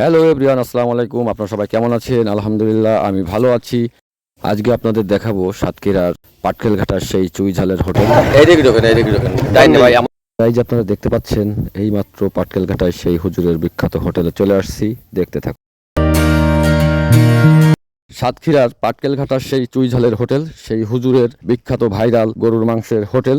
Hello everyone আসসালামু আলাইকুম। আপনারা সবাই কেমন আছেন? আলহামদুলিল্লাহ আমি ভালো আছি। আজকে আপনাদের দেখাবো সাতক্ষীরার পাটকেল ঘাটার সেই চুই ঝালের হোটেল। এই যে আপনারা দেখতে পাচ্ছেন এই মাত্র পাটকেল ঘাটায় সেই হুজুরের বিখ্যাত হোটেলে চলে আসছি। দেখতে থাকুন। সাতক্ষীরার পাটকেল ঘাটার সেই চুই ঝালের হোটেল সেই হুজুরের বিখ্যাত ভাইরাল গরুর মাংসের হোটেল।